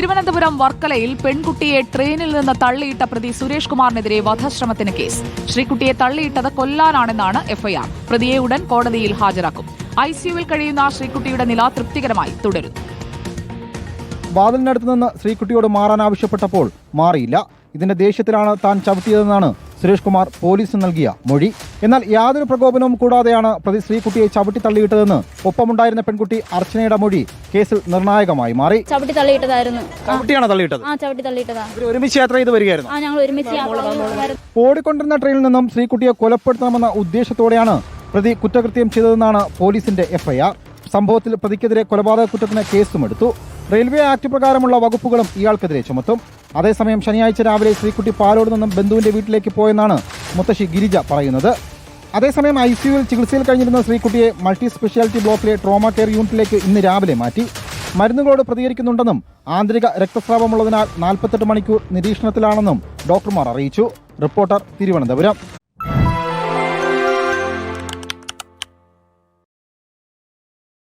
തിരുവനന്തപുരം വർക്കലയിൽ പെൺകുട്ടിയെ ട്രെയിനിൽ നിന്ന് തള്ളിയിട്ട പ്രതി സുരേഷ് കുമാറിനെതിരെ വധശ്രമത്തിന് കേസ്. ശ്രീകുട്ടിയെ തള്ളിയിട്ടത് കൊല്ലാനാണെന്നാണ് എഫ്ഐആർ. പ്രതിയെ ഉടൻ കോടതിയിൽ ഹാജരാക്കും. ഐസിയുവിൽ കഴിയുന്ന ശ്രീകുട്ടിയുടെ നില തൃപ്തികരമായി തുടരുന്നു വാതിലിനടുത്ത് നിന്ന് ശ്രീകുട്ടിയോട് മാറാൻ ആവശ്യപ്പെട്ടപ്പോൾ മാറിയില്ല. ഇതിന്റെ ദേഷ്യത്തിലാണ് താൻ ചവിട്ടിയതെന്നാണ് സുരേഷ് കുമാർ പോലീസിന് നൽകിയ മൊഴി. എന്നാൽ യാതൊരു പ്രകോപനവും കൂടാതെയാണ് പ്രതി ശ്രീകുട്ടിയെ ചവിട്ടി തള്ളിയിട്ടതെന്ന് ഒപ്പമുണ്ടായിരുന്ന പെൺകുട്ടി അർച്ചനയുടെ മൊഴി കേസിൽ നിർണായകമായി മാറി. ചവിട്ടി തള്ളിയിട്ടതായിരുന്നു ആ, ചവിട്ടിയാണ് തള്ളിയിട്ടത്? ആ ചവിട്ടി തള്ളിയിട്ടതാ ഇവർ ഒരുമിച്ച് യാത്ര ചെയ്ത് വരികയായിരുന്നു. ആ ഞങ്ങൾ ഒരുമിച്ച്. ഓടിക്കൊണ്ടിരുന്ന ട്രെയിനിൽ നിന്നും ശ്രീകുട്ടിയെ കൊലപ്പെടുത്തണമെന്ന ഉദ്ദേശത്തോടെയാണ് പ്രതി കുറ്റകൃത്യം ചെയ്തതെന്നാണ് പോലീസിന്റെ എഫ്ഐആർ. സംഭവത്തിൽ പ്രതിക്കെതിരെ കൊലപാതക കുറ്റത്തിന് കേസുമെടുത്തു റെയിൽവേ ആക്ട് പ്രകാരമുള്ള വകുപ്പുകളും ഇയാൾക്കെതിരെ ചുമത്തും. അതേസമയം ശനിയാഴ്ച രാവിലെ ശ്രീകുട്ടി പാലോട് നിന്നും ബന്ധുവിന്റെ വീട്ടിലേക്ക് പോയെന്നാണ് മുത്തശ്ശി ഗിരിജ പറയുന്നത്. അതേസമയം ഐ സിയുവിൽ ചികിത്സയിൽ കഴിഞ്ഞിരുന്ന ശ്രീകുട്ടിയെ മൾട്ടി സ്പെഷ്യാലിറ്റി ബ്ലോക്കിലെ ട്രോമ കെയർ യൂണിറ്റിലേക്ക് ഇന്ന് രാവിലെ മാറ്റി. മരുന്നുകളോട് പ്രതികരിക്കുന്നുണ്ടെന്നും ആന്തരിക രക്തസ്രാവമുള്ളതിനാൽ നാൽപ്പത്തെട്ട് മണിക്കൂർ നിരീക്ഷണത്തിലാണെന്നും ഡോക്ടർമാർ അറിയിച്ചു. റിപ്പോർട്ടർ തിരുവനന്തപുരം.